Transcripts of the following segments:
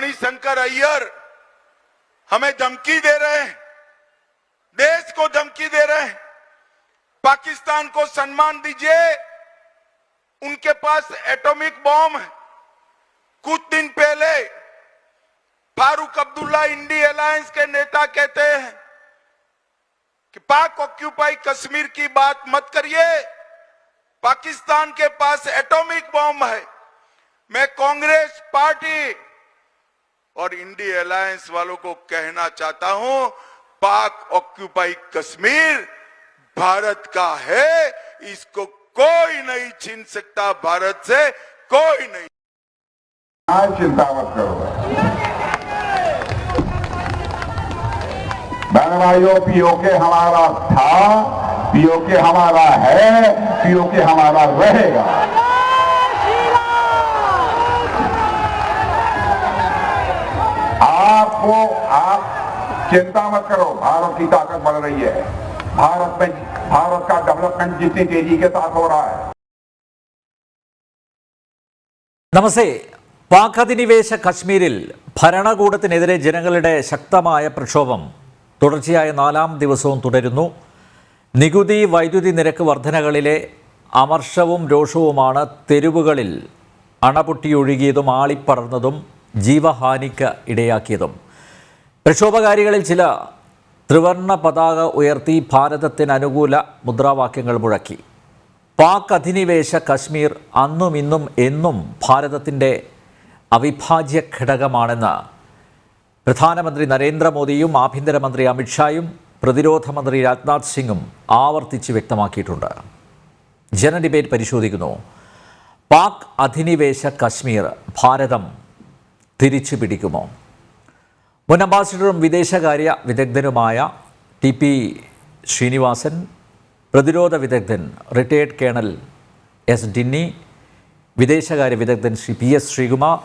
मणिशंकर अय्यर हमें धमकी दे रहे हैं। देश को धमकी दे रहे हैं। पाकिस्तान को सम्मान दीजिए। उनके पास एटॉमिक बॉम्ब है। कुछ दिन पहले फारूक अब्दुल्ला इंडी अलायंस के नेता कहते हैं कि पाक ऑक्यूपाई कश्मीर की बात मत करिए। पाकिस्तान के पास एटॉमिक बॉम्ब है। मैं कांग्रेस पार्टी और इंडी अलायंस वालों को कहना चाहता हूँ, पाक ऑक्यूपाई कश्मीर भारत का है, इसको कोई नहीं छीन सकता भारत से, कोई नहीं। आज चिंता मत करो। बहन भाइयों पीओके हमारा था पीओके हमारा है पीओके हमारा रहेगा। आपको आप चिंता मत करो भारत की ताकत बढ़ रही है भारत में भारत का डेवलपमेंट जितनी तेजी के साथ हो रहा है നമസ്തേ പാക് അധിനിവേശ കശ്മീരിൽ ഭരണകൂടത്തിനെതിരെ ജനങ്ങളുടെ ശക്തമായ പ്രക്ഷോഭം തുടർച്ചയായ നാലാം ദിവസവും തുടരുന്നു നികുതി വൈദ്യുതി നിരക്ക് വർധനകളിലെ അമർഷവും രോഷവുമാണ് തെരുവുകളിൽ അണപൊട്ടിയൊഴുകിയതും ആളിപ്പടർന്നതും ജീവഹാനിക്ക് ഇടയാക്കിയതും പ്രക്ഷോഭകാരികളിൽ ചില ത്രിവർണ പതാക ഉയർത്തി ഭാരതത്തിന് അനുകൂല മുദ്രാവാക്യങ്ങൾ മുഴക്കി. പാക് അധിനിവേശ കശ്മീർ അന്നും ഇന്നും എന്നും ഭാരതത്തിന്റെ അവിഭാജ്യ ഘടകമാണെന്ന് പ്രധാനമന്ത്രി നരേന്ദ്രമോദിയും ആഭ്യന്തരമന്ത്രി അമിത്ഷായും പ്രതിരോധ മന്ത്രി രാജ്നാഥ് സിംഗും ആവർത്തിച്ച് വ്യക്തമാക്കിയിട്ടുണ്ട്. ജന ഡിബേറ്റ് പരിശോധിക്കുന്നു. പാക് അധിനിവേശ കശ്മീർ ഭാരതം തിരിച്ചു പിടിക്കുമോ മുൻ അംബാസിഡറും വിദേശകാര്യ വിദഗ്ധനുമായ ടി പി ശ്രീനിവാസൻ പ്രതിരോധ വിദഗ്ധൻ റിട്ടയേർഡ് കേണൽ എസ് ഡിന്നി വിദേശകാര്യ വിദഗ്ധൻ Shri P S Sreekumar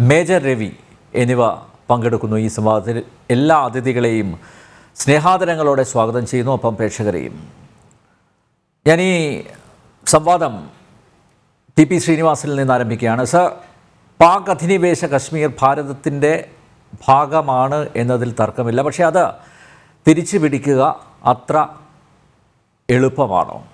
major Ravi എന്നിവ പങ്കെടുക്കുന്നു. ഈ സംവാദത്തിൽ എല്ലാ അതിഥികളെയും സ്നേഹാദരങ്ങളോടെ സ്വാഗതം ചെയ്യുന്നു. ഒപ്പം പ്രേക്ഷകരെയും ഞാൻ ഈ സംവാദം ടി പി ശ്രീനിവാസനിൽ നിന്ന് ആരംഭിക്കുകയാണ്. സർ പാക് അധിനിവേശ കശ്മീർ ഭാരതത്തിന്റെ ഭാഗമാണ് എന്നതിൽ തർക്കമില്ല. പക്ഷേ അത് തിരിച്ചു പിടിക്കുക അത്ര എളുപ്പമാണോ?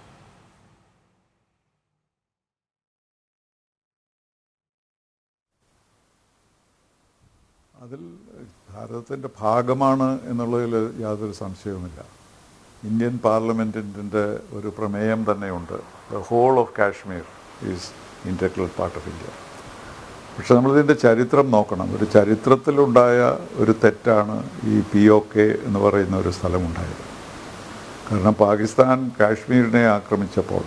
അതിൽ ഭാരതത്തിന്റെ ഭാഗമാണ് എന്നുള്ളതിൽ യാതൊരു സംശയവുമില്ല. ഇന്ത്യൻ പാർലമെന്റിന്റെ ഒരു പ്രമേയം തന്നെയുണ്ട്. The whole of Kashmir is integral part of India പക്ഷെ നമ്മളിതിന്റെ ചരിത്രം നോക്കണം. ഒരു ചരിത്രത്തിലുണ്ടായ ഒരു തെറ്റാണ് ഈ പി ഒ കെ എന്ന് പറയുന്ന ഒരു സ്ഥലമുണ്ടായത്. കാരണം പാകിസ്ഥാൻ കാശ്മീരിനെ ആക്രമിച്ചപ്പോൾ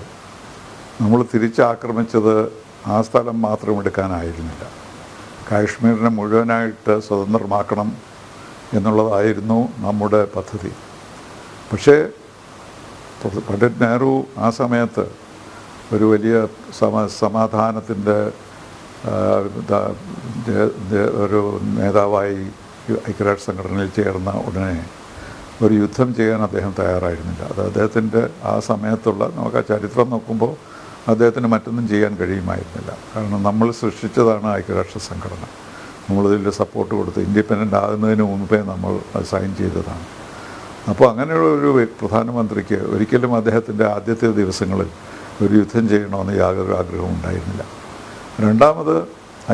നമ്മൾ തിരിച്ചാക്രമിച്ചത് ആ സ്ഥലം മാത്രം എടുക്കാനായിരുന്നില്ല. കാശ്മീരിനെ മുഴുവനായിട്ട് സ്വതന്ത്രമാക്കണം എന്നുള്ളതായിരുന്നു നമ്മുടെ പദ്ധതി. പക്ഷേ പണ്ഡിറ്റ് നെഹ്റു ആ സമയത്ത് ഒരു വലിയ സമ സമാധാനത്തിന്റെ ഒരു നേതാവായി ഐക്യരാഷ്ട്ര സംഘടനയിൽ ചേർന്ന ഉടനെ ഒരു യുദ്ധം ചെയ്യാൻ അദ്ദേഹം തയ്യാറായിരുന്നില്ല. അത് അദ്ദേഹത്തിന്റെ ആ സമയത്തുള്ള നമുക്ക് ആ ചരിത്രം നോക്കുമ്പോൾ അദ്ദേഹത്തിന് മറ്റൊന്നും ചെയ്യാൻ കഴിയുമായിരുന്നില്ല. കാരണം നമ്മൾ സൃഷ്ടിച്ചതാണ് ഐക്യരാഷ്ട്ര സംഘടന. നമ്മളിതിൽ സപ്പോർട്ട് കൊടുത്ത് ഇൻഡിപെൻഡന്റ് ആകുന്നതിന് മുമ്പേ നമ്മൾ സൈൻ ചെയ്തതാണ്. അപ്പോൾ അങ്ങനെയുള്ള ഒരു പ്രധാനമന്ത്രിക്ക് ഒരിക്കലും അദ്ദേഹത്തിന്റെ ആദ്യത്തെ ദിവസങ്ങളിൽ ഒരു യുദ്ധം ചെയ്യണമെന്ന് യാതൊരു ആഗ്രഹവും ഉണ്ടായിരുന്നില്ല. രണ്ടാമത്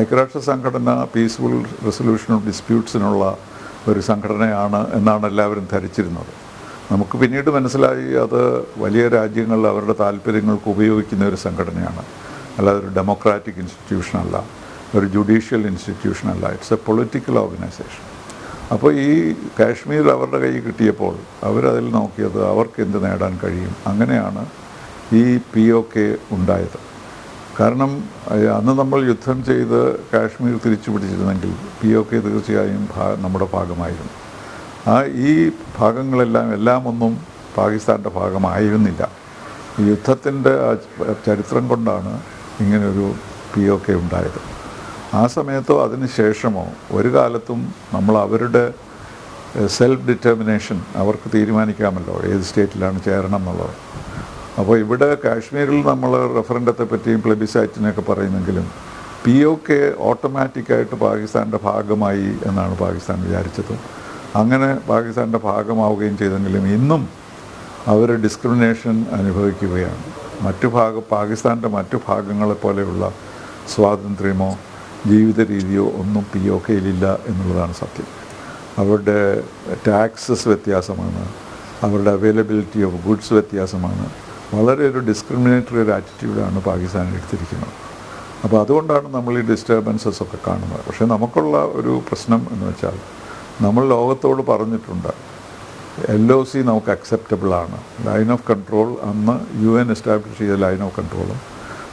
ഐക്യരാഷ്ട്ര സംഘടന പീസ്ഫുൾ റെസൊല്യൂഷൻ ഓഫ് ഡിസ്പ്യൂട്ട്സിനുള്ള ഒരു സംഘടനയാണ് എന്നാണ് എല്ലാവരും ധരിച്ചിരുന്നത്. നമുക്ക് പിന്നീട് മനസ്സിലായി അത് വലിയ രാജ്യങ്ങൾ അവരുടെ താല്പര്യങ്ങൾക്ക് ഉപയോഗിക്കുന്ന ഒരു സംഘടനയാണ്. അല്ലാതെ ഒരു ഡെമോക്രാറ്റിക് ഇൻസ്റ്റിറ്റ്യൂഷനല്ല ഒരു ജുഡീഷ്യൽ ഇൻസ്റ്റിറ്റ്യൂഷനല്ല ഇറ്റ്സ് എ പൊളിറ്റിക്കൽ ഓർഗനൈസേഷൻ അപ്പോൾ ഈ കാശ്മീർ അവരുടെ കയ്യിൽ കിട്ടിയപ്പോൾ അവരതിൽ നോക്കിയത് അവർക്ക് എന്ത് നേടാൻ കഴിയും? അങ്ങനെയാണ് ഈ പി ഒ കെ ഉണ്ടായത്. കാരണം അന്ന് നമ്മൾ യുദ്ധം ചെയ്ത് കാശ്മീർ തിരിച്ചു പിടിച്ചിരുന്നെങ്കിൽ പി ഒ കെ തീർച്ചയായും നമ്മുടെ ഭാഗമായിരുന്നു. ആ ഈ ഭാഗങ്ങളെല്ലാം എല്ലാം ഒന്നും പാകിസ്ഥാന്റെ ഭാഗമായിരുന്നില്ല യുദ്ധത്തിന്റെ ചരിത്രം കൊണ്ടാണ് ഇങ്ങനൊരു പി ഒ കെ ഉണ്ടായത്. ആ സമയത്തോ അതിന് ശേഷമോ ഒരു കാലത്തും നമ്മൾ അവരുടെ സെൽഫ് ഡിറ്റർമിനേഷൻ അവർക്ക് തീരുമാനിക്കാമല്ലോ ഏത് സ്റ്റേറ്റിലാണ് ചേരണം എന്നുള്ളത് അപ്പോൾ ഇവിടെ കാശ്മീരിൽ നമ്മൾ റെഫറൻഡത്തെ പറ്റിയും പ്ലബിസൈറ്റിനെയൊക്കെ പറയുന്നെങ്കിലും പി ഒ കെ ഓട്ടോമാറ്റിക്കായിട്ട് പാകിസ്ഥാന്റെ ഭാഗമായി എന്നാണ് പാകിസ്ഥാൻ വിചാരിച്ചത്. അങ്ങനെ പാകിസ്ഥാന്റെ ഭാഗമാവുകയും ചെയ്തെങ്കിലും ഇന്നും അവർ ഡിസ്ക്രിമിനേഷൻ അനുഭവിക്കുകയാണ്. മറ്റു ഭാഗ പാകിസ്ഥാന്റെ മറ്റു ഭാഗങ്ങളെ പോലെയുള്ള സ്വാതന്ത്ര്യമോ ജീവിത രീതിയോ ഒന്നും പി ഒ കെയിലില്ല എന്നുള്ളതാണ് സത്യം. അവരുടെ ടാക്സസ് വ്യത്യാസമാണ്. അവരുടെ അവൈലബിലിറ്റി ഓഫ് ഗുഡ്സ് വ്യത്യാസമാണ്. വളരെ ഒരു ഡിസ്ക്രിമിനേറ്ററി ഒരു ആറ്റിറ്റ്യൂഡാണ് പാകിസ്ഥാൻ എടുത്തിരിക്കുന്നത്. അപ്പോൾ അതുകൊണ്ടാണ് നമ്മൾ ഈ ഡിസ്റ്റർബൻസസ് ഒക്കെ കാണുന്നത്. പക്ഷേ നമുക്കുള്ള ഒരു പ്രശ്നം എന്ന് വെച്ചാൽ നമ്മൾ ലോകത്തോട് പറഞ്ഞിട്ടുണ്ട് എൽ ഒ സി നമുക്ക് അക്സെപ്റ്റബിൾ ആണ്. ലൈൻ ഓഫ് കൺട്രോൾ അന്ന് യു എൻ എസ്റ്റാബ്ലിഷ് ചെയ്ത ലൈൻ ഓഫ് കൺട്രോളും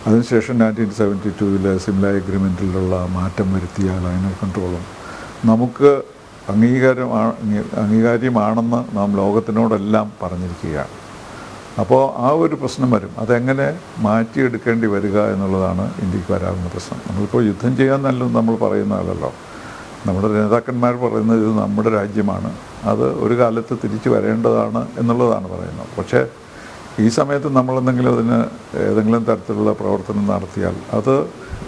അതിനുശേഷം നയന്റീൻ സെവന്റി ടൂവിലെ സിംല എഗ്രിമെന്റിലുള്ള മാറ്റം വരുത്തിയ ലൈൻ ഓഫ് കൺട്രോളും നമുക്ക് അംഗീകാരമാണ് അംഗീകാര്യമാണെന്ന് നാം ലോകത്തിനോടെല്ലാം പറഞ്ഞിരിക്കുകയാണ്. അപ്പോൾ ആ ഒരു പ്രശ്നം വരും. അതെങ്ങനെ മാറ്റിയെടുക്കേണ്ടി വരിക എന്നുള്ളതാണ് ഇന്ത്യയ്ക്ക് വരാവുന്ന പ്രശ്നം. നമ്മളിപ്പോൾ യുദ്ധം ചെയ്യാൻ നല്ലത് നമ്മൾ പറയുന്ന ആളല്ലോ. നമ്മുടെ നേതാക്കന്മാർ പറയുന്നത് ഇത് നമ്മുടെ രാജ്യമാണ്. അത് ഒരു കാലത്ത് തിരിച്ചു വരേണ്ടതാണ് എന്നുള്ളതാണ് പറയുന്നത്. പക്ഷേ ഈ സമയത്ത് നമ്മളെന്തെങ്കിലും അതിന് ഏതെങ്കിലും തരത്തിലുള്ള പ്രവർത്തനം നടത്തിയാൽ അത്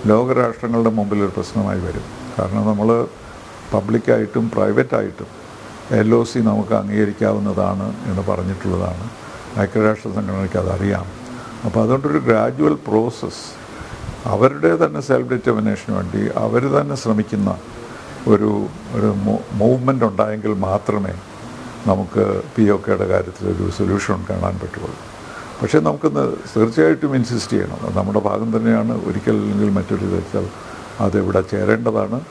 ലോകരാഷ്ട്രങ്ങളുടെ മുമ്പിൽ ഒരു പ്രശ്നമായി വരും. കാരണം നമ്മൾ പബ്ലിക്കായിട്ടും പ്രൈവറ്റായിട്ടും എൽ ഒ സി നമുക്ക് അംഗീകരിക്കാവുന്നതാണ് എന്ന് പറഞ്ഞിട്ടുള്ളതാണ്. ഐക്യരാഷ്ട്ര സംഘടനയ്ക്ക് അതറിയാം. അപ്പോൾ അതുകൊണ്ടൊരു ഗ്രാജുവൽ പ്രോസസ്സ് അവരുടെ തന്നെ സെൽഫ് ഡിറ്റർമിനേഷന് വേണ്ടി അവർ തന്നെ ശ്രമിക്കുന്ന ഒരു ഒരു മൂവ്മെന്റ് ഉണ്ടായെങ്കിൽ മാത്രമേ നമുക്ക് പി ഒ കെയുടെ കാര്യത്തിൽ ഒരു സൊല്യൂഷൻ കാണാൻ പറ്റുള്ളൂ. പക്ഷേ നമുക്കിന്ന് തീർച്ചയായിട്ടും ഇൻസിസ്റ്റ് ചെയ്യണം. നമ്മുടെ ഭാഗം തന്നെയാണ്. ഒരിക്കൽ അല്ലെങ്കിൽ മറ്റൊരു വിധത്തിൽ അതിവിടെ ചേരേണ്ടതാണ്.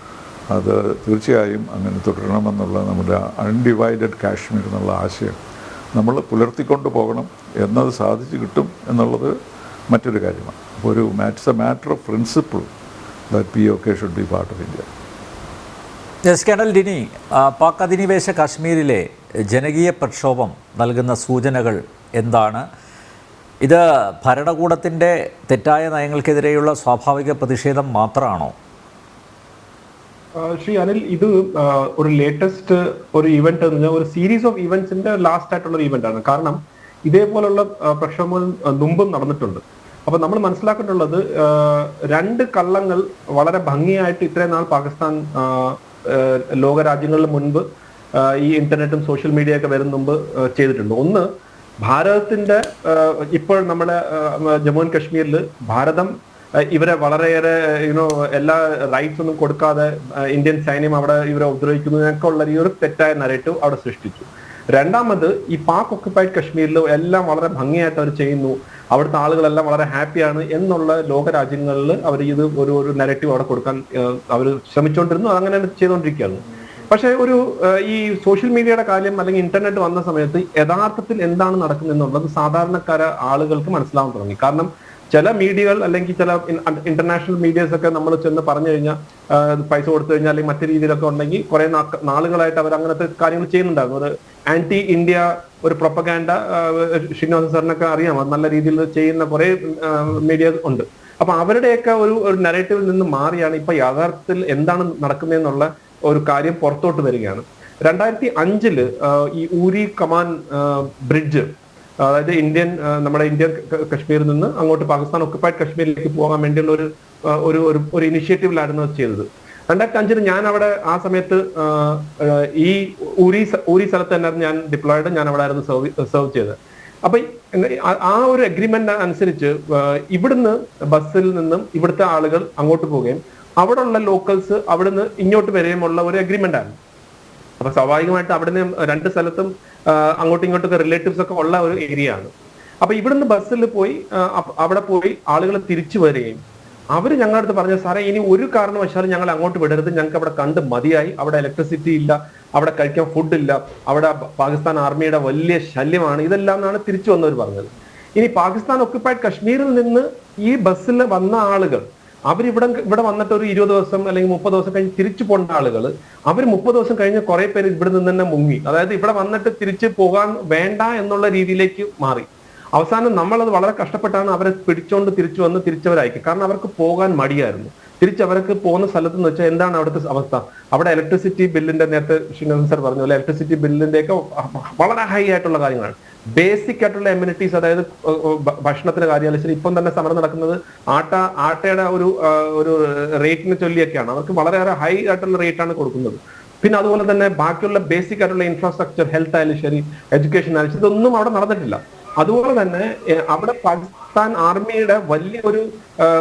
അത് തീർച്ചയായും അങ്ങനെ തുടരണമെന്നുള്ള നമ്മുടെ അൺഡിവൈഡഡ് കാശ്മീർ എന്നുള്ള ആശയം നമ്മൾ പുലർത്തിക്കൊണ്ട് പോകണം എന്നത് സാധിച്ചു കിട്ടും എന്നുള്ളത് മറ്റൊരു കാര്യമാണ്. അപ്പോൾ ഒരു that's a matter of principle that P O K should be part of India. S colonel Dinny Pak അധിനിവേശ കാശ്മീരിലെ ജനകീയ പ്രക്ഷോഭം നൽകുന്ന സൂചനകൾ എന്താണ്? ഇത് ഭരണകൂടത്തിന്റെ തെറ്റായ നയങ്ങൾക്കെതിരെയുള്ള സ്വാഭാവിക പ്രതിഷേധം മാത്രമാണോ? ശ്രീ അനിൽ ഇത് ഒരു ലേറ്റസ്റ്റ് ഒരു ഇവന്റ് എന്ന് പറഞ്ഞാൽ ഒരു സീരീസ് ഓഫ് ഇവന്റ്സിന്റെ ലാസ്റ്റ് ആയിട്ടുള്ള ഒരു ഇവന്റ് ആണ്. കാരണം ഇതേപോലുള്ള പ്രക്ഷോഭങ്ങൾ മുമ്പും നടന്നിട്ടുണ്ട്. അപ്പൊ നമ്മൾ മനസ്സിലാക്കേണ്ടുള്ളത് രണ്ട് കള്ളങ്ങൾ വളരെ ഭംഗിയായിട്ട് ഇത്രയും നാൾ പാകിസ്ഥാൻ ലോകരാജ്യങ്ങളിൽ മുൻപ് ഈ ഇന്റർനെറ്റും സോഷ്യൽ മീഡിയ ഒക്കെ വരുന്ന മുമ്പ് ചെയ്തിട്ടുണ്ട്. ഒന്ന് ഭാരതത്തിന്റെ ഇപ്പോൾ നമ്മുടെ ജമ്മു ആൻഡ് കാശ്മീരിൽ ഭാരതം ഇവരെ വളരെയേറെ യുനോ എല്ലാ റൈറ്റ്സ് ഒന്നും കൊടുക്കാതെ ഇന്ത്യൻ സൈന്യം അവിടെ ഇവരെ ഉപദ്രവിക്കുന്നതിനൊക്കെ ഉള്ള ഈ ഒരു തെറ്റായ നരേറ്റീവ് അവിടെ സൃഷ്ടിച്ചു. രണ്ടാമത് ഈ പാക് ഒക്കുപ്പൈഡ് കാശ്മീരിൽ എല്ലാം വളരെ ഭംഗിയായിട്ട് അവർ ചെയ്യുന്നു. അവിടുത്തെ ആളുകളെല്ലാം വളരെ ഹാപ്പിയാണ് എന്നുള്ള ലോകരാജ്യങ്ങളിൽ അവർ ഇത് ഒരു ഒരു നെഗറ്റീവ് അവിടെ കൊടുക്കാൻ അവർ ശ്രമിച്ചുകൊണ്ടിരുന്നു. അതങ്ങനെ ചെയ്തുകൊണ്ടിരിക്കുകയാണ്. പക്ഷേ ഒരു ഈ സോഷ്യൽ മീഡിയയുടെ കാര്യം അല്ലെങ്കിൽ ഇന്റർനെറ്റ് വന്ന സമയത്ത് യഥാർത്ഥത്തിൽ എന്താണ് നടക്കുന്നത് എന്നുള്ളത് സാധാരണക്കാര ആളുകൾക്ക് മനസ്സിലാവാൻ തുടങ്ങി. കാരണം ചില മീഡിയകൾ അല്ലെങ്കിൽ ചില ഇന്റർനാഷണൽ മീഡിയസ് ഒക്കെ നമ്മൾ ചെന്ന് പറഞ്ഞു കഴിഞ്ഞാൽ പൈസ കൊടുത്തു കഴിഞ്ഞാൽ അല്ലെങ്കിൽ മറ്റു രീതിയിലൊക്കെ ഉണ്ടെങ്കിൽ കുറെ നാളുകളായിട്ട് അവർ അങ്ങനത്തെ കാര്യങ്ങൾ ചെയ്യുന്നുണ്ടായിരുന്നു അത് ആന്റി ഇന്ത്യ ഒരു പ്രൊപ്പഗാൻഡ ശ്രീനിവാസ സാറിനൊക്കെ അറിയാം. അത് നല്ല രീതിയിൽ ചെയ്യുന്ന കുറെ മീഡിയ ഉണ്ട്. അപ്പൊ അവരുടെയൊക്കെ ഒരു ഒരു നെറേറ്റീവിൽ നിന്ന് മാറിയാണ് ഇപ്പൊ യാഥാർത്ഥ്യത്തിൽ എന്താണ് നടക്കുന്നതെന്നുള്ള ഒരു കാര്യം പുറത്തോട്ട് വരികയാണ്. രണ്ടായിരത്തി അഞ്ചിൽ ഈ ഊരി കമാൻ ബ്രിഡ്ജ് അതായത് ഇന്ത്യൻ നമ്മുടെ ഇന്ത്യൻ കശ്മീരിൽ നിന്ന് അങ്ങോട്ട് പാകിസ്ഥാൻ ഒക്കുപ്പൈഡ് കശ്മീരിലേക്ക് പോകാൻ വേണ്ടിയുള്ള ഒരു ഒരു ഒരു ഇനിഷ്യേറ്റീവിലായിരുന്നു അത് ചെയ്തത്. രണ്ടായിരത്തി അഞ്ചിൽ ഞാൻ അവിടെ ആ സമയത്ത് ഈ ഊരി ഊരി സ്ഥലത്ത് തന്നെ ഞാൻ ഡിപ്ലോയിഡ് ഞാൻ അവിടെ ആയിരുന്നു സെർവ് സെർവ് ചെയ്തത്. അപ്പൊ ആ- ഒരു അഗ്രിമെന്റ് അനുസരിച്ച് ഇവിടുന്ന് ബസ്സിൽ നിന്നും ഇവിടുത്തെ ആളുകൾ അങ്ങോട്ട് പോവുകയും അവിടെ ഉള്ള ലോക്കൽസ് അവിടുന്ന് ഇങ്ങോട്ട് വരെയുമുള്ള ഒരു അഗ്രിമെന്റ് ആണ് അപ്പൊ സ്വാഭാവികമായിട്ട് അവിടുന്ന് രണ്ട് സ്ഥലത്തും അങ്ങോട്ടും ഇങ്ങോട്ടൊക്കെ റിലേറ്റീവ്സ് ഒക്കെ ഉള്ള ഒരു ഏരിയ ആണ്. അപ്പൊ ഇവിടുന്ന് ബസ്സിൽ പോയി അവിടെ പോയി ആളുകൾ തിരിച്ചു വരികയും അവർ ഞങ്ങളുടെ അടുത്ത് പറഞ്ഞ സാറേ ഇനി ഒരു കാരണവശാലും ഞങ്ങൾ അങ്ങോട്ട് വിടരുത്. ഞങ്ങൾക്ക് അവിടെ കണ്ട് മതിയായി. അവിടെ ഇലക്ട്രിസിറ്റി ഇല്ല അവിടെ കഴിക്കാൻ ഫുഡ് ഇല്ല. അവിടെ പാകിസ്ഥാൻ ആർമിയുടെ വലിയ ശല്യമാണ്. ഇതെല്ലാം എന്നാണ് തിരിച്ചു വന്നവർ പറഞ്ഞത്. ഇനി പാകിസ്ഥാൻ ഒക്കുപ്പൈഡ് കശ്മീരിൽ നിന്ന് ഈ ബസ്സിൽ വന്ന ആളുകൾ അവരിവിടെ ഇവിടെ വന്നിട്ട് ഒരു ഇരുപത് ദിവസം അല്ലെങ്കിൽ മുപ്പത് ദിവസം കഴിഞ്ഞ് തിരിച്ചു പോകേണ്ട ആളുകൾ അവർ മുപ്പത് ദിവസം കഴിഞ്ഞ് കുറെ പേര് ഇവിടെ നിന്ന് തന്നെ മുങ്ങി. അതായത് ഇവിടെ വന്നിട്ട് തിരിച്ചു പോകാൻ വേണ്ട എന്നുള്ള രീതിയിലേക്ക് മാറി. അവസാനം നമ്മളത് വളരെ കഷ്ടപ്പെട്ടാണ് അവരെ പിടിച്ചോണ്ട് തിരിച്ചു വന്ന് തിരിച്ചവരയക്കും കാരണം അവർക്ക് പോകാൻ മടിയായിരുന്നു. തിരിച്ച് അവർക്ക് പോകുന്ന സ്ഥലത്ത് എന്ന് വെച്ചാൽ എന്താണ് അവിടുത്തെ അവസ്ഥ? അവിടെ ഇലക്ട്രിസിറ്റി ബില്ലിന്റെ നേരത്തെ ശ്രീനന്ദൻ സർ പറഞ്ഞ ഇലക്ട്രിസിറ്റി ബില്ലിന്റെ ഒക്കെ വളരെ ഹൈ ആയിട്ടുള്ള കാര്യങ്ങളാണ്. ബേസിക് ആയിട്ടുള്ള എമ്യൂണിറ്റീസ് അതായത് ഭക്ഷണത്തിന്റെ കാര്യമായാലും ഇപ്പം തന്നെ സമരം നടക്കുന്നത് ആട്ട ആട്ടയുടെ ഒരു ഒരു റേറ്റിനെ ചൊല്ലിയൊക്കെയാണ്. അവർക്ക് വളരെയേറെ ഹൈ ആയിട്ടുള്ള റേറ്റ് ആണ് കൊടുക്കുന്നത്. പിന്നെ അതുപോലെ തന്നെ ബാക്കിയുള്ള ബേസിക് ആയിട്ടുള്ള ഇൻഫ്രാസ്ട്രക്ചർ ഹെൽത്ത് ആയാലും ശരി എഡ്യൂക്കേഷൻ ആയാലും ശരി ഇതൊന്നും അവിടെ നടന്നിട്ടില്ല. അതുപോലെ തന്നെ അവിടെ പാകിസ്ഥാൻ ആർമിയുടെ വലിയ ഒരു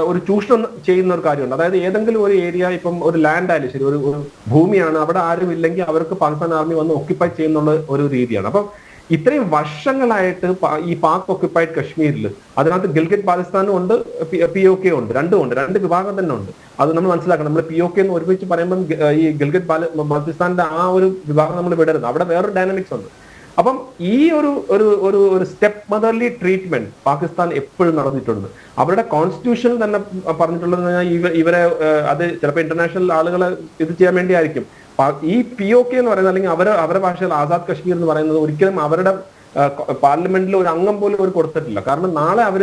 ഒരു ചൂഷണം ചെയ്യുന്ന ഒരു കാര്യമുണ്ട്. അതായത് ഏതെങ്കിലും ഒരു ഏരിയ ഇപ്പം ഒരു ലാൻഡ് ആയാലും ശരി ഒരു ഒരു ഭൂമിയാണ്. അവിടെ ആരും ഇല്ലെങ്കിൽ അവർക്ക് പാകിസ്ഥാൻ ആർമി വന്ന് ഒക്യുപ്പൈ ചെയ്യുന്നുള്ള ഒരു രീതിയാണ്. അപ്പം ഇത്രയും വർഷങ്ങളായിട്ട് ഈ പാക് ഒക്യുപ്പൈഡ് കശ്മീരിൽ. അതിനകത്ത് ഗിൽഗിറ്റ് പാകിസ്ഥാനും ഉണ്ട് പി ഒ കെ ഉണ്ട്. രണ്ടും ഉണ്ട്. രണ്ട് വിഭാഗം തന്നെ ഉണ്ട്. അത് നമ്മൾ മനസ്സിലാക്കണം. നമ്മൾ പി ഒ കെ എന്ന് ഒരുമിച്ച് പറയുമ്പോൾ ഈ ഗിൽഗിറ്റ് പാകിസ്ഥാന്റെ ആ ഒരു വിഭാഗം നമ്മൾ വിടരുത്. അവിടെ വേറൊരു ഡൈനാമിക്സ് ഉണ്ട്. അപ്പം ഈ ഒരു ഒരു ഒരു ഒരു സ്റ്റെപ്പ് മദർലി ട്രീറ്റ്മെന്റ് പാകിസ്ഥാൻ എപ്പോഴും നടന്നിട്ടുണ്ട്. അവരുടെ കോൺസ്റ്റിറ്റ്യൂഷൻ തന്നെ പറഞ്ഞിട്ടുള്ളത് ഇവരെ അത് ചിലപ്പോൾ ഇന്റർനാഷണൽ ആളുകളെ ഇത് ചെയ്യാൻ വേണ്ടിയായിരിക്കും. ഈ പി ഒ കെ എന്ന് പറയുന്നത് അല്ലെങ്കിൽ അവരെ അവരുടെ ഭാഷയിൽ ആസാദ് കശ്മീർ എന്ന് പറയുന്നത് ഒരിക്കലും അവരുടെ പാർലമെന്റിൽ ഒരു അംഗം പോലും അവർ കൊടുത്തിട്ടില്ല. കാരണം നാളെ അവർ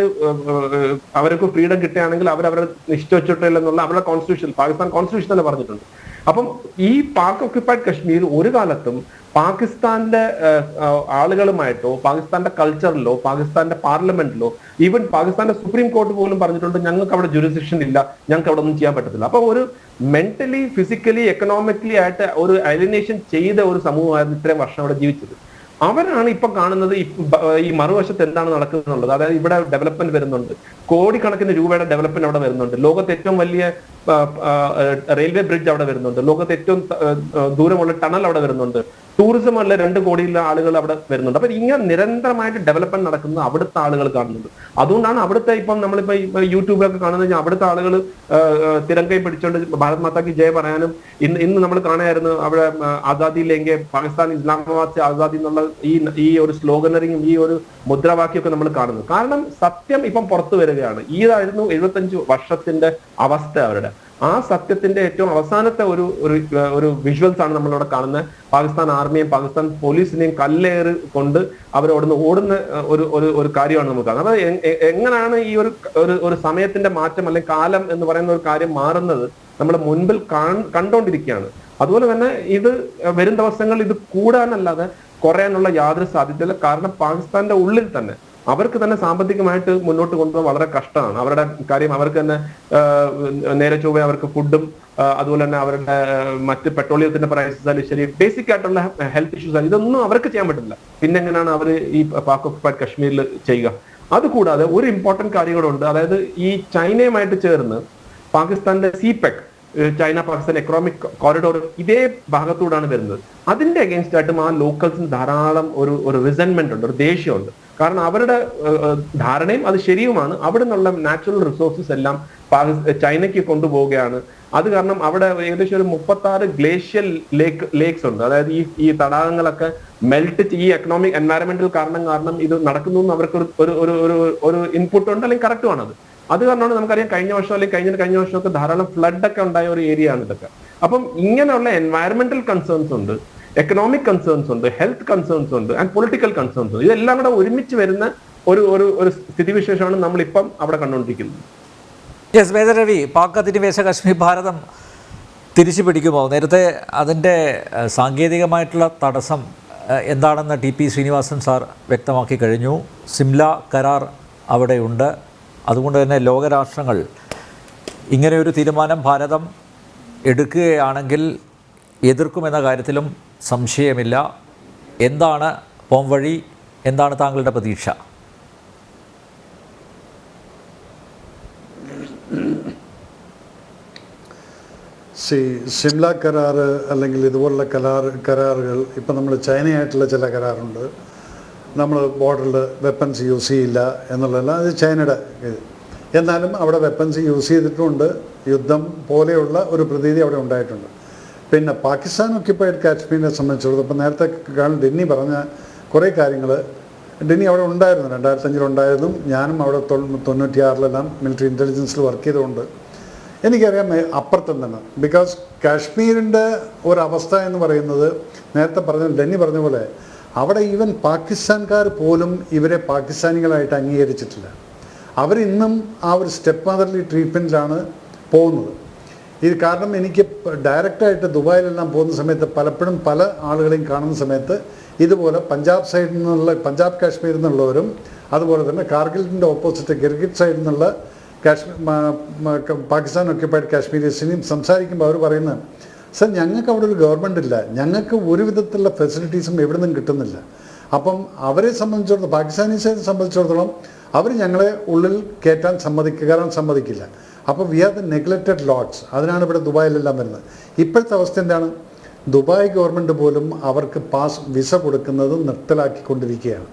അവർക്ക് ഫ്രീഡം കിട്ടുകയാണെങ്കിൽ അവർ അവരെ നിശ്ചയിച്ചിട്ടില്ല എന്നുള്ള അവരുടെ കോൺസ്റ്റിറ്റ്യൂഷൻ പാകിസ്ഥാൻ കോൺസ്റ്റിറ്റ്യൂഷൻ തന്നെ പറഞ്ഞിട്ടുണ്ട്. അപ്പം ഈ പാക് ഒക്യുപ്പൈഡ് കശ്മീർ ഒരു കാലത്തും പാകിസ്ഥാന്റെ ആളുകളുമായിട്ടോ പാകിസ്ഥാന്റെ കൾച്ചറിലോ പാകിസ്ഥാന്റെ പാർലമെന്റിലോ ഈവൻ പാകിസ്ഥാന്റെ സുപ്രീം കോർട്ട് പോലും പറഞ്ഞിട്ടുണ്ട് ഞങ്ങൾക്ക് അവിടെ ജുറിസിഷൻ ഇല്ല ഞങ്ങൾക്ക് അവിടെ ഒന്നും ചെയ്യാൻ പറ്റത്തില്ല. അപ്പൊ ഒരു മെന്റലി ഫിസിക്കലി എക്കണോമിക്കലി ആയിട്ട് ഒരു അലിനേഷൻ ചെയ്ത ഒരു സമൂഹമായിരുന്നു ഇത്രയും വർഷം അവിടെ ജീവിച്ചത്. അവരാണ് ഇപ്പൊ കാണുന്നത് ഈ മറുവശത്ത് എന്താണ് നടക്കുന്നുള്ളത് അതായത് ഇവിടെ ഡെവലപ്മെന്റ് വരുന്നുണ്ട്. കോടിക്കണക്കിന് രൂപയുടെ ഡെവലപ്മെന്റ് അവിടെ വരുന്നുണ്ട്. ലോകത്ത് ഏറ്റവും വലിയ റെയിൽവേ ബ്രിഡ്ജ് അവിടെ വരുന്നുണ്ട്. ലോകത്ത് ഏറ്റവും ദൂരമുള്ള ടണൽ അവിടെ വരുന്നുണ്ട്. ടൂറിസം ഉള്ള രണ്ട് കോടിയുള്ള ആളുകൾ അവിടെ വരുന്നുണ്ട്. അപ്പൊ ഇങ്ങനെ നിരന്തരമായിട്ട് ഡെവലപ്മെന്റ് നടക്കുന്നത് അവിടുത്തെ ആളുകൾ കാണുന്നത് അതുകൊണ്ടാണ് അവിടുത്തെ ഇപ്പം നമ്മളിപ്പോ യൂട്യൂബിലൊക്കെ കാണുന്നത് അവിടുത്തെ ആളുകൾ തിരങ്കൈ പിടിച്ചുകൊണ്ട് ഭാരത് മാതാക്ക് ജയ പറയാനും ഇന്ന് ഇന്ന് നമ്മൾ കാണായിരുന്നു അവിടെ ആസാദിയിലെങ്കിൽ ആസാദി പാകിസ്ഥാൻ ഇസ്ലാമാബാദ് ആസാദി എന്നുള്ള ഈ ഈ ഒരു സ്ലോഗനറിയും ഈ ഒരു മുദ്രാവാക്യമൊക്കെ നമ്മൾ കാണുന്നു. കാരണം സത്യം ഇപ്പം പുറത്തു വരികയാണ്. ഇതായിരുന്നു എഴുപത്തഞ്ച് വർഷത്തിന്റെ അവസ്ഥ അവരുടെ. ആ സത്യത്തിന്റെ ഏറ്റവും അവസാനത്തെ ഒരു ഒരു വിഷ്വൽസ് ആണ് നമ്മളിവിടെ കാണുന്നത്. പാകിസ്ഥാൻ ആർമിയും പാകിസ്ഥാൻ പോലീസിനെയും കല്ലേറ് കൊണ്ട് അവരവിടുന്ന് ഓടുന്ന ഒരു ഒരു ഒരു കാര്യമാണ് നമുക്ക് കാണുന്നത്. അപ്പൊ എങ്ങനെയാണ് ഈ ഒരു ഒരു സമയത്തിന്റെ മാറ്റം അല്ലെങ്കിൽ കാലം എന്ന് പറയുന്ന ഒരു കാര്യം മാറുന്നത് നമ്മൾ മുൻപിൽ കണ്ടോണ്ടിരിക്കുകയാണ്. അതുപോലെ തന്നെ ഇത് വരും ദിവസങ്ങളിൽ ഇത് കൂടാനല്ലാതെ കുറയാനുള്ള യാതൊരു സാധ്യതയില്ല. കാരണം പാകിസ്ഥാന്റെ ഉള്ളിൽ തന്നെ അവർക്ക് തന്നെ സാമ്പത്തികമായിട്ട് മുന്നോട്ട് കൊണ്ടുപോകാൻ വളരെ കഷ്ടമാണ്. അവരുടെ കാര്യം അവർക്ക് തന്നെ നേരെ ചൊവ്വേ അവർക്ക് ഫുഡും അതുപോലെ തന്നെ അവരുടെ മറ്റ് പെട്രോളിയത്തിന്റെ പ്രൈസസ് ആയാലും ശരി ബേസിക് ആയിട്ടുള്ള ഹെൽത്ത് ഇഷ്യൂസ് ഇതൊന്നും അവർക്ക് ചെയ്യാൻ പറ്റില്ല പിന്നെ എങ്ങനെയാണ് അവർ ഈ പാക് ഓക്കുപ്പൈഡ് കശ്മീരിൽ ചെയ്യുക? അതുകൂടാതെ ഒരു ഇമ്പോർട്ടന്റ് കാര്യങ്ങളുണ്ട് അതായത് ഈ ചൈനയുമായിട്ട് ചേർന്ന് പാകിസ്ഥാന്റെ CPEC China Pakistan economic corridor ഇതേ ഭാഗത്തൂടാണ് വരുന്നത്. അതിന്റെ അഗേൻസ്റ്റ് ആയിട്ടും ആ ലോക്കൽസിന് ധാരാളം ഒരു ഒരു റിസൻമെന്റ് ഉണ്ട് ഒരു ദേഷ്യമുണ്ട് കാരണം അവരുടെ ധാരണയും അത് ശരിയുമാണ്. അവിടെ നിന്നുള്ള നാച്ചുറൽ റിസോഴ്സസ് എല്ലാം ചൈനയ്ക്ക് കൊണ്ടുപോവുകയാണ്. അത് കാരണം അവിടെ ഏകദേശം ഒരു മുപ്പത്തി ആറ് ഗ്ലേഷ്യൽ ലേക്ക് ലേക്സ് ഉണ്ട്. അതായത് ഈ ഈ തടാകങ്ങളൊക്കെ മെൽറ്റ് ഈ എക്കണോമിക് എൻവയറമെന്റൽ കാരണം കാരണം ഇത് നടക്കുന്നു എന്ന് അവർക്ക് ഒരു ഒരു ഒരു ഒരു ഇൻപുട്ട് ഉണ്ട് അല്ലെങ്കിൽ കറക്റ്റും ആണത്. അത് കാരണമാണ് നമുക്കറിയാം കഴിഞ്ഞ വർഷം അല്ലെങ്കിൽ കഴിഞ്ഞ കഴിഞ്ഞ വർഷമൊക്കെ ധാരാളം ഫ്ലഡ് ഒക്കെ ഉണ്ടായ ഒരു ഏരിയ ആണ് ഇതൊക്കെ. അപ്പം ഇങ്ങനെയുള്ള എൻവയറമെന്റൽ കൺസേൺസ് ഉണ്ട്. എക്കണോമിക് കൺസേൺസ് ഉണ്ട് ഹെൽത്ത് കൺസേൺസ് ഉണ്ട് ആൻഡ് പൊളിറ്റിക്കൽ കൺസേൺസ് ഉണ്ട്. ഇതെല്ലാം കൂടെ ഒരുമിച്ച് വരുന്ന ഒരു ഒരു ഒരു സ്ഥിതിവിശേഷമാണ് നമ്മളിപ്പം അവിടെ കണ്ടുകൊണ്ടിരിക്കുന്നത്. യെസ് പാക് അധിനിവേശ കശ്മീർ ഭാരതം തിരിച്ചു പിടിക്കുമോ? നേരത്തെ അതിന്റെ സാങ്കേതികമായിട്ടുള്ള തടസ്സം എന്താണെന്ന് ടി പി ശ്രീനിവാസൻ സാർ വ്യക്തമാക്കി കഴിഞ്ഞു. സിംല കരാർ അവിടെയുണ്ട്. അതുകൊണ്ട് തന്നെ ലോകരാഷ്ട്രങ്ങൾ ഇങ്ങനെയൊരു തീരുമാനം ഭാരതം എടുക്കുകയാണെങ്കിൽ എതിർക്കുമെന്ന കാര്യത്തിലും സംശയമില്ല. എന്താണ് പോംവഴി എന്താണ് താങ്കളുടെ പ്രതീക്ഷ? സി സിംല കരാർ അല്ലെങ്കിൽ ഇതുപോലുള്ള കരാർ കരാറുകൾ ഇപ്പം നമ്മൾ ചൈനയായിട്ടുള്ള ചില കരാറുണ്ട്. നമ്മൾ ബോർഡറിൽ വെപ്പൻസ് യൂസ് ചെയ്യില്ല എന്നുള്ളതല്ല അത് ചൈനയുടെ ഇത്. എന്നാലും അവിടെ വെപ്പൺസ് യൂസ് ചെയ്തിട്ടുമുണ്ട് യുദ്ധം പോലെയുള്ള ഒരു പ്രതീതി അവിടെ ഉണ്ടായിട്ടുണ്ട്. പിന്നെ പാകിസ്ഥാൻ ഒക്യുപ്പൈഡ് കാശ്മീരിനെ സംബന്ധിച്ചിടത്തോളം ഇപ്പം നേരത്തെ കാണും ഡെന്നി പറഞ്ഞ കുറേ കാര്യങ്ങൾ ഡെന്നി അവിടെ ഉണ്ടായിരുന്നു രണ്ടായിരത്തഞ്ചിൽ ഉണ്ടായതും ഞാനും അവിടെ തൊണ്ണൂ- തൊണ്ണൂറ്റിയാറിലെല്ലാം മിലിറ്ററി ഇന്റലിജൻസിൽ വർക്ക് ചെയ്തുകൊണ്ട്. എനിക്കറിയാം അപ്പുറത്തും തന്നെ ബിക്കോസ് കാശ്മീരിന്റെ ഒരവസ്ഥ എന്ന് പറയുന്നത് നേരത്തെ പറഞ്ഞ ഡെന്നി പറഞ്ഞ പോലെ അവിടെ ഈവൻ പാകിസ്ഥാൻകാർ പോലും ഇവരെ പാകിസ്ഥാനികളായിട്ട് അംഗീകരിച്ചിട്ടില്ല. അവരിന്നും ആ ഒരു സ്റ്റെപ്പ് മദർലി ട്രീറ്റ്മെന്റിലാണ് പോകുന്നത്. ഇത് കാരണം എനിക്ക് ഡയറക്റ്റായിട്ട് ദുബായിലെല്ലാം പോകുന്ന സമയത്ത് പലപ്പോഴും പല ആളുകളെയും കാണുന്ന സമയത്ത് ഇതുപോലെ പഞ്ചാബ് സൈഡിൽ നിന്നുള്ള പഞ്ചാബ് കാശ്മീരിൽ നിന്നുള്ളവരും അതുപോലെ തന്നെ കാർഗിലിന്റെ ഓപ്പോസിറ്റ് ഗിർഗിറ്റ് സൈഡിൽ നിന്നുള്ള കാശ്മീർ പാകിസ്ഥാൻ ഒക്യുപ്പൈഡ് കാശ്മീരീസിനെയും സംസാരിക്കുമ്പോൾ അവർ പറയുന്നത് സർ ഞങ്ങൾക്ക് അവിടെ ഒരു ഗവൺമെന്റ് ഇല്ല. ഞങ്ങൾക്ക് ഒരു വിധത്തിലുള്ള ഫെസിലിറ്റീസും എവിടെ നിന്നും കിട്ടുന്നില്ല. അപ്പം അവരെ സംബന്ധിച്ചിടത്തോളം പാകിസ്ഥാനീസിനെ സംബന്ധിച്ചിടത്തോളം അവർ ഞങ്ങളെ ഉള്ളിൽ കയറ്റാൻ സമ്മതിക്കുക സമ്മതിക്കില്ല. അപ്പോൾ we are the neglected lots അതിനാണ് ഇവിടെ ദുബായിലെല്ലാം വരുന്നത്. ഇപ്പോഴത്തെ അവസ്ഥ എന്താണ്? ദുബായ് ഗവൺമെന്റ് പോലും അവർക്ക് പാസ് വിസ കൊടുക്കുന്നത് നിർത്തലാക്കിക്കൊണ്ടിരിക്കുകയാണ്.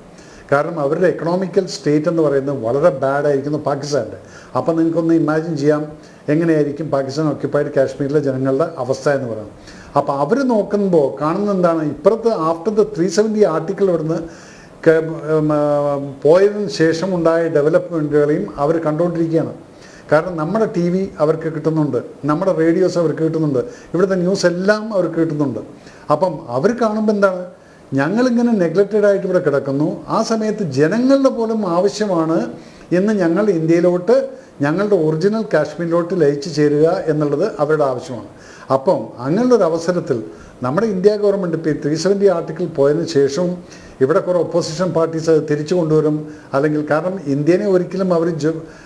കാരണം അവരുടെ എക്കണോമിക്കൽ സ്റ്റേറ്റ് എന്ന് പറയുന്നത് വളരെ ബാഡ് ആയിരിക്കുന്നു പാകിസ്ഥാന്റെ അപ്പം നിങ്ങൾക്കൊന്ന് ഇമാജിൻ ചെയ്യാം എങ്ങനെയായിരിക്കും പാകിസ്ഥാൻ ഓക്യുപ്പൈഡ് കാശ്മീരിലെ ജനങ്ങളുടെ അവസ്ഥ എന്ന് പറയുന്നത്. അപ്പോൾ അവർ നോക്കുമ്പോൾ കാണുന്ന എന്താണ്? ഇപ്പുറത്ത് after the three seventy article ഇവിടുന്ന് പോയതിന് ശേഷം ഉണ്ടായ ഡെവലപ്മെന്റുകളെയും അവർ കണ്ടുകൊണ്ടിരിക്കുകയാണ്. കാരണം നമ്മുടെ ടി വി അവർക്ക് കിട്ടുന്നുണ്ട് നമ്മുടെ റേഡിയോസ് അവർക്ക് കിട്ടുന്നുണ്ട് ഇവിടുത്തെ ന്യൂസ് എല്ലാം അവർക്ക് കിട്ടുന്നുണ്ട്. അപ്പം അവർ കാണുമ്പോൾ എന്താണ്? ഞങ്ങളിങ്ങനെ നെഗ്ലക്റ്റഡ് ആയിട്ട് ഇവിടെ കിടക്കുന്നു. ആ സമയത്ത് ജനങ്ങളുടെ പോലും ആവശ്യമാണ് എന്ന് ഞങ്ങൾ ഇന്ത്യയിലോട്ട് ഞങ്ങളുടെ ഒറിജിനൽ കാശ്മീരിലോട്ട് ലയിച്ചു ചേരുക എന്നുള്ളത് അവരുടെ ആവശ്യമാണ്. അപ്പം അങ്ങനെയുള്ള ഒരു അവസരത്തിൽ നമ്മുടെ ഇന്ത്യ ഗവൺമെന്റ് ഇപ്പോൾ ത്രീ സെവന്റി ആർട്ടിക്കിൾ പോയതിന് ശേഷവും ഇവിടെ കുറേ ഒപ്പോസിഷൻ പാർട്ടീസ് അത് തിരിച്ചു കൊണ്ടുവരും. അല്ലെങ്കിൽ കാരണം ഇന്ത്യനെ ഒരിക്കലും അവർ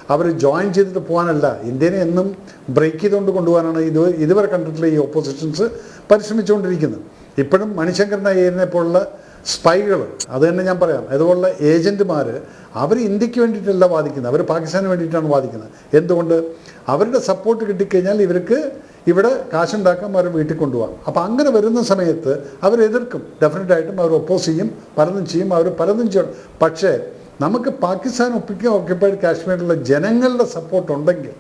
അവർ ജോയിൻ ചെയ്തിട്ട് പോകാനല്ല. ഇന്ത്യനെ എന്നും ബ്രേക്ക് ചെയ്തുകൊണ്ട് കൊണ്ടുപോകാനാണ് ഇത് ഇതുവരെ കണ്ടിട്ടുള്ള ഈ ഒപ്പോസിഷൻസ് പരിശ്രമിച്ചുകൊണ്ടിരിക്കുന്നത്. ഇപ്പോഴും മണിശങ്കരൻ അയ്യരിനെ പോലുള്ള സ്പൈകൾ അത് തന്നെ ഞാൻ പറയാം അതുപോലുള്ള ഏജന്റുമാർ അവർ ഇന്ത്യയ്ക്ക് വേണ്ടിയിട്ടല്ല വാദിക്കുന്നത്. അവർ പാകിസ്ഥാന് വേണ്ടിയിട്ടാണ് വാദിക്കുന്നത്. എന്തുകൊണ്ട്? അവരുടെ സപ്പോർട്ട് കിട്ടിക്കഴിഞ്ഞാൽ ഇവർക്ക് ഇവിടെ കാശുണ്ടാക്കാൻ അവർ വീട്ടിൽ കൊണ്ടുപോകാം. അപ്പോൾ അങ്ങനെ വരുന്ന സമയത്ത് അവർ എതിർക്കും. ഡെഫിനറ്റായിട്ടും അവർ ഒപ്പോസ് ചെയ്യും. പലതും ചെയ്യും. അവർ പലതും ചെയ്യും. പക്ഷേ നമുക്ക് പാകിസ്ഥാൻ ഒപ്പിക്കുക ഓക്യുപ്പൈഡ് കാശ്മീരിലുള്ള ജനങ്ങളുടെ സപ്പോർട്ട് ഉണ്ടെങ്കിൽ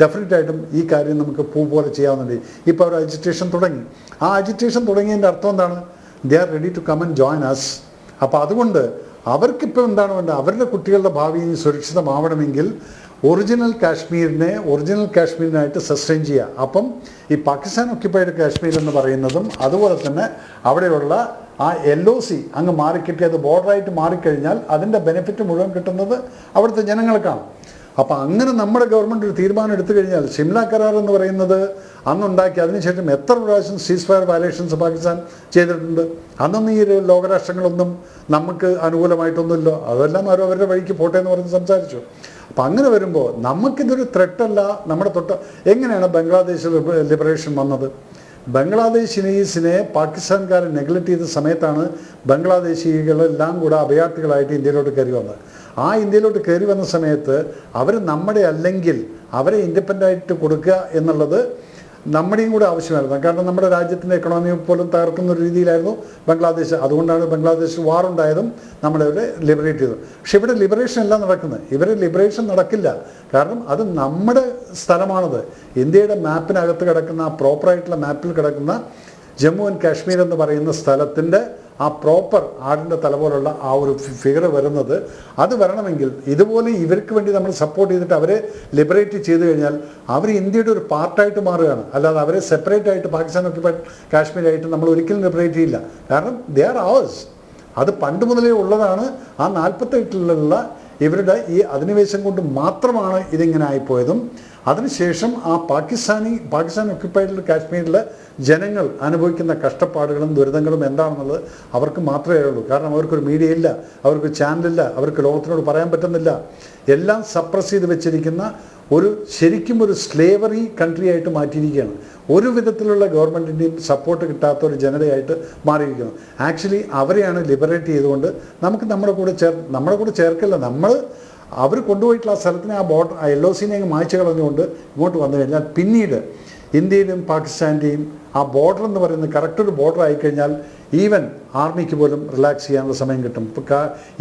ഡെഫിനറ്റായിട്ടും ഈ കാര്യം നമുക്ക് പൂ പോലെ ചെയ്യാവുന്നുണ്ട്. ഇപ്പോൾ അവർ അജിറ്റേഷൻ തുടങ്ങി. ആ അജിറ്റേഷൻ തുടങ്ങിയതിന്റെ അർത്ഥം എന്താണ്? They are ready to come and join us അപ്പോൾ അതുകൊണ്ട് അവർക്കിപ്പോൾ എന്താണ് വേണ്ടത്? അവരുടെ കുട്ടികളുടെ ഭാവി സുരക്ഷിതമാവണമെങ്കിൽ ഒറിജിനൽ കാശ്മീരിനെ ഒറിജിനൽ കാശ്മീരിനായിട്ട് സസ്റ്റെയിൻ ചെയ്യുക. അപ്പം ഈ പാകിസ്ഥാൻ ഒക്യുപ്പൈഡ് കാശ്മീർ എന്ന് പറയുന്നതും അതുപോലെ തന്നെ അവിടെയുള്ള ആ എൽ ഒ സി അങ്ങ് മാറിക്കിട്ടിയത് ബോർഡറായിട്ട് മാറിക്കഴിഞ്ഞാൽ അതിന്റെ ബെനിഫിറ്റ് മുഴുവൻ കിട്ടുന്നത് അവിടുത്തെ ജനങ്ങൾക്കാണ് അപ്പോൾ അങ്ങനെ നമ്മുടെ ഗവൺമെന്റ് ഒരു തീരുമാനം എടുത്തു കഴിഞ്ഞാൽ ഷിംല കരാർ എന്ന് പറയുന്നത് അന്നുണ്ടാക്കി അതിനുശേഷം എത്ര പ്രാവശ്യം സീസ് ഫയർ വയലേഷൻസ് പാകിസ്ഥാൻ ചെയ്തിട്ടുണ്ട്? അന്നൊന്നും ഈ ലോകരാഷ്ട്രങ്ങളൊന്നും നമുക്ക് അനുകൂലമായിട്ടൊന്നുമില്ലോ. അതെല്ലാം അവർ അവരുടെ വഴിക്ക് പോട്ടെ എന്ന് പറഞ്ഞ് സംസാരിച്ചു. അപ്പം അങ്ങനെ വരുമ്പോൾ നമുക്കിതൊരു ത്രെട്ടല്ല നമ്മുടെ തൊട്ട് എങ്ങനെയാണ് ബംഗ്ലാദേശ് ലിബറേഷൻ വന്നത്? ബംഗ്ലാദേശിനീസിനെ പാകിസ്ഥാൻകാർ നെഗ്ലക്റ്റ് ചെയ്ത സമയത്താണ് ബംഗ്ലാദേശികളെല്ലാം കൂടെ അഭയാർത്ഥികളായിട്ട് ഇന്ത്യയിലോട്ട് കയറി വന്നത്. ആ ഇന്ത്യയിലോട്ട് കയറി വന്ന സമയത്ത് അവർ നമ്മുടെ അല്ലെങ്കിൽ അവരെ ഇൻഡിപെൻഡന്റ് ആയിട്ട് കൊടുക്കുക എന്നുള്ളത് നമ്മുടെയും കൂടെ ആവശ്യമായിരുന്നു. കാരണം നമ്മുടെ രാജ്യത്തിന്റെ എക്കണോമി പോലും തകർക്കുന്ന ഒരു രീതിയിലായിരുന്നു ബംഗ്ലാദേശ്. അതുകൊണ്ടാണ് ബംഗ്ലാദേശ് വാർ ഉണ്ടായതും നമ്മളിവരെ ലിബറേറ്റ് ചെയ്തത്. പക്ഷെ ഇവിടെ ലിബറേഷൻ അല്ല നടക്കുന്നത്. ഇവരെ ലിബറേഷൻ നടക്കില്ല. കാരണം അത് നമ്മുടെ സ്ഥലമാണത്. ഇന്ത്യയുടെ മാപ്പിനകത്ത് കിടക്കുന്ന പ്രോപ്പറായിട്ടുള്ള മാപ്പിൽ കിടക്കുന്ന ജമ്മു ആൻഡ് കാശ്മീർ എന്ന് പറയുന്ന സ്ഥലത്തിന്റെ ആ പ്രോപ്പർ ആടിന്റെ തല പോലുള്ള ആ ഒരു ഫിഗർ വരുന്നത് അത് വരണമെങ്കിൽ ഇതുപോലെ ഇവർക്ക് വേണ്ടി നമ്മൾ സപ്പോർട്ട് ചെയ്തിട്ട് അവരെ ലിബറേറ്റ് ചെയ്ത് കഴിഞ്ഞാൽ അവർ ഇന്ത്യയുടെ ഒരു പാർട്ടായിട്ട് മാറുകയാണ്. അല്ലാതെ അവരെ സെപ്പറേറ്റ് ആയിട്ട് പാകിസ്ഥാൻ ഒക്യുപ്പൈഡ് കാശ്മീരായിട്ട് നമ്മൾ ഒരിക്കലും ലിബറേറ്റ് ചെയ്യില്ല. കാരണം ദേ ആർ അവേഴ്സ് അത് പണ്ട് മുതലേ ഉള്ളതാണ് ആ നാൽപ്പത്തെട്ടിലുള്ള ഇവരുടെ ഈ അധിനിവേശം കൊണ്ട് മാത്രമാണ് ഇതിങ്ങനെ ആയിപ്പോയതും. അതിനുശേഷം ആ പാകിസ്ഥാനി പാകിസ്ഥാൻ ഒക്യുപ്പൈഡ് കാശ്മീരിലെ ജനങ്ങൾ അനുഭവിക്കുന്ന കഷ്ടപ്പാടുകളും ദുരിതങ്ങളും എന്താണെന്നുള്ളത് അവർക്ക് മാത്രമേ ഉള്ളൂ കാരണം അവർക്കൊരു മീഡിയ ഇല്ല അവർക്ക് ചാനലില്ല അവർക്ക് ലോകത്തിനോട് പറയാൻ പറ്റുന്നില്ല. എല്ലാം സപ്രസ് ചെയ്ത് വെച്ചിരിക്കുന്ന ഒരു ശരിക്കും ഒരു സ്ലേവറി കൺട്രി ആയിട്ട് മാറ്റിയിരിക്കുകയാണ്. ഒരു വിധത്തിലുള്ള ഗവൺമെന്റിന്റെയും സപ്പോർട്ട് കിട്ടാത്ത ഒരു ജനതയായിട്ട് മാറിയിരിക്കുന്നു. ആക്ച്വലി അവരെയാണ് ലിബറേറ്റ് ചെയ്തുകൊണ്ട് നമുക്ക് നമ്മുടെ കൂടെ ചേർ നമ്മുടെ കൂടെ ചേർക്കില്ല. നമ്മൾ അവർ കൊണ്ടുപോയിട്ടുള്ള ആ സ്ഥലത്തിനെ ആ ബോർഡർ ആ എൽ ഒ സിനെ മായ്ച്ചു കളഞ്ഞുകൊണ്ട് ഇങ്ങോട്ട് വന്നു കഴിഞ്ഞാൽ പിന്നീട് ഇന്ത്യയിലും പാകിസ്ഥാന്റെയും ആ ബോർഡർ എന്ന് പറയുന്നത് കറക്റ്റ് ഒരു ബോർഡർ ആയിക്കഴിഞ്ഞാൽ ഈവൻ ആർമിക്ക് പോലും റിലാക്സ് ചെയ്യാനുള്ള സമയം കിട്ടും.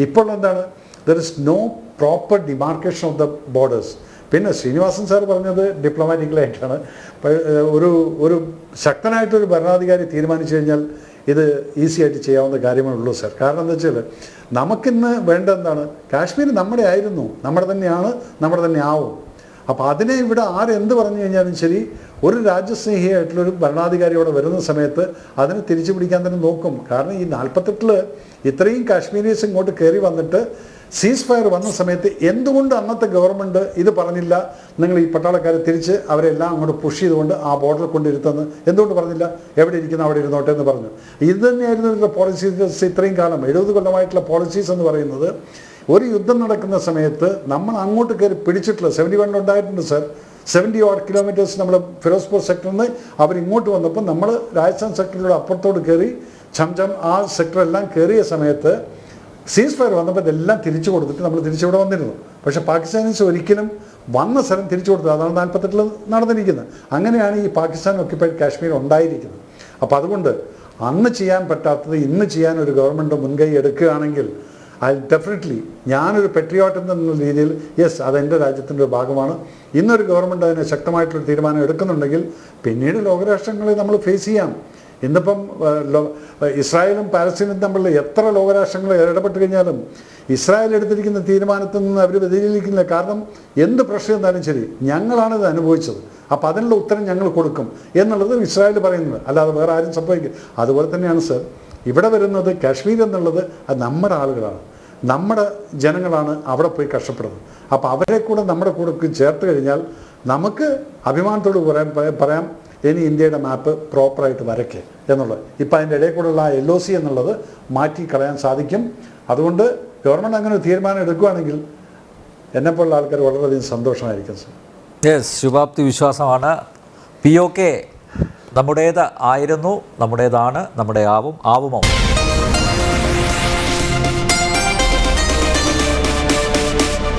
ഇപ്പോൾ എന്താണ് there is no proper demarcation of the borders പിന്നെ ശ്രീനിവാസൻ സാർ പറഞ്ഞത് ഡിപ്ലോമാറ്റിക്കലായിട്ടാണ് ഒരു ഒരു ശക്തനായിട്ടൊരു ഭരണാധികാരി തീരുമാനിച്ചു കഴിഞ്ഞാൽ ഇത് ഈസി ആയിട്ട് ചെയ്യാവുന്ന കാര്യമേ ഉള്ളൂ സാർ കാരണം എന്താ വെച്ചാൽ നമുക്കിന്ന് വേണ്ട എന്താണ് കാശ്മീർ നമ്മുടെ ആയിരുന്നു. നമ്മുടെ തന്നെയാണ് നമ്മുടെ തന്നെ ആവും. അപ്പോൾ അതിനെ ഇവിടെ ആരെന്ത് പറഞ്ഞു കഴിഞ്ഞാലും ശരി ഒരു രാജ്യസ്നേഹിയായിട്ടുള്ള ഒരു ഭരണാധികാരി അവിടെ വരുന്ന സമയത്ത് അതിനെ തിരിച്ചു പിടിക്കാൻ തന്നെ നോക്കും. കാരണം ഈ നാൽപ്പത്തെട്ടിൽ ഇത്രയും കാശ്മീരീസ് ഇങ്ങോട്ട് കയറി വന്നിട്ട് സീസ് ഫയർ വന്ന സമയത്ത് എന്തുകൊണ്ട് അന്നത്തെ ഗവൺമെന്റ് ഇത് പറഞ്ഞില്ല? നിങ്ങൾ ഈ പട്ടാളക്കാരെ തിരിച്ച് അവരെല്ലാം അങ്ങോട്ട് പുഷ് ചെയ്തുകൊണ്ട് ആ ബോർഡറിൽ കൊണ്ടിരുത്തെന്ന്. എന്തുകൊണ്ട് പറഞ്ഞില്ല? എവിടെ ഇരിക്കുന്ന? അവിടെ ഇരുന്നോട്ടെ എന്ന് പറഞ്ഞു. ഇത് തന്നെയായിരുന്നു ഇതിന്റെ പോളിസീസ് ഇത്രയും കാലം. എഴുപത് കൊല്ലമായിട്ടുള്ള പോളിസീസ് എന്ന് പറയുന്നത് ഒരു യുദ്ധം നടക്കുന്ന സമയത്ത് നമ്മൾ അങ്ങോട്ട് കയറി പിടിച്ചിട്ടില്ല. സെവന്റി വൺ ഉണ്ടായിട്ടുണ്ട് സർ സെവന്റി ഓട്ട് കിലോമീറ്റേഴ്സ് നമ്മൾ ഫിറോസ്പൂർ സെക്ടറിൽ നിന്ന് അവർ ഇങ്ങോട്ട് വന്നപ്പോൾ നമ്മൾ രാജസ്ഥാൻ സെക്ടറിലൂടെ അപ്പുറത്തോട് കയറി ചംചം ആ സെക്ടറെല്ലാം കയറിയ സമയത്ത് സീസ് ഫയർ വന്നപ്പോൾ ഇതെല്ലാം തിരിച്ചു കൊടുത്തിട്ട് നമ്മൾ തിരിച്ചിവിടെ വന്നിരുന്നു. പക്ഷേ പാകിസ്ഥാനീസ് ഒരിക്കലും വന്ന സ്ഥലം തിരിച്ചു കൊടുത്തത് അതാണ് നാൽപ്പത്തെട്ടിൽ നടന്നിരിക്കുന്നത്. അങ്ങനെയാണ് ഈ പാകിസ്ഥാൻ ഒക്യുപ്പൈഡ് കാശ്മീർ ഉണ്ടായിരിക്കുന്നത്. അപ്പോൾ അതുകൊണ്ട് അന്ന് ചെയ്യാൻ പറ്റാത്തത് ഇന്ന് ചെയ്യാൻ ഒരു ഗവൺമെന്റ് മുൻകൈ എടുക്കുകയാണെങ്കിൽ ഐ ഡെഫിനറ്റ്ലി ഞാനൊരു പെട്രിയോട്ട് എന്ന രീതിയിൽ യെസ് അതെന്റെ രാജ്യത്തിന്റെ ഒരു ഭാഗമാണ്. ഇന്നൊരു ഗവൺമെന്റ് അതിനെ ശക്തമായിട്ടുള്ള തീരുമാനം എടുക്കുന്നുണ്ടെങ്കിൽ പിന്നീട് ലോകരാഷ്ട്രങ്ങളെ നമ്മൾ ഫേസ് ചെയ്യാം. ഇന്നിപ്പം ഇസ്രായേലും പാലസ്തീനും തമ്മിൽ എത്ര ലോകരാഷ്ട്രങ്ങൾ ഇടപെട്ട് കഴിഞ്ഞാലും ഇസ്രായേൽ എടുത്തിരിക്കുന്ന തീരുമാനത്തിൽ നിന്ന് അവർ വ്യതിചലിക്കുന്നില്ല. കാരണം എന്ത് പ്രശ്നം എന്തായാലും ശരി ഞങ്ങളാണിത് അനുഭവിച്ചത്. അപ്പോൾ അതിനുള്ള ഉത്തരം ഞങ്ങൾ കൊടുക്കും എന്നുള്ളത് ഇസ്രായേൽ പറയുന്നത്. അല്ലാതെ വേറെ ആരും സംഭവിക്കും അതുപോലെ തന്നെയാണ് സർ ഇവിടെ വരുന്നത് കാശ്മീർ എന്നുള്ളത് അത് നമ്മുടെ ആളുകളാണ്. നമ്മുടെ ജനങ്ങളാണ് അവിടെ പോയി കഷ്ടപ്പെടുന്നത്. അപ്പോൾ അവരെ കൂടെ നമ്മുടെ കൂടെ ചേർത്ത് കഴിഞ്ഞാൽ നമുക്ക് അഭിമാനത്തോട് പറയാൻ പറയാം ഇനി ഇന്ത്യയുടെ മാപ്പ് പ്രോപ്പറായിട്ട് വരയ്ക്കുക എന്നുള്ളത്. ഇപ്പം അതിന്റെ ഇടയിൽ കൂടെയുള്ള ആ എൽ ഒ സി എന്നുള്ളത് മാറ്റി കളയാൻ സാധിക്കും. അതുകൊണ്ട് ഗവൺമെന്റ് അങ്ങനെ ഒരു തീരുമാനം എടുക്കുകയാണെങ്കിൽ എന്നെപ്പോലുള്ള ആൾക്കാർ വളരെയധികം സന്തോഷമായിരിക്കും സർ. ശുഭാപ്തി വിശ്വാസമാണ്. പി ഒ കെ നമ്മുടേത് ആയിരുന്നു നമ്മുടേതാണ് നമ്മുടെ ആവും ആവുമോ?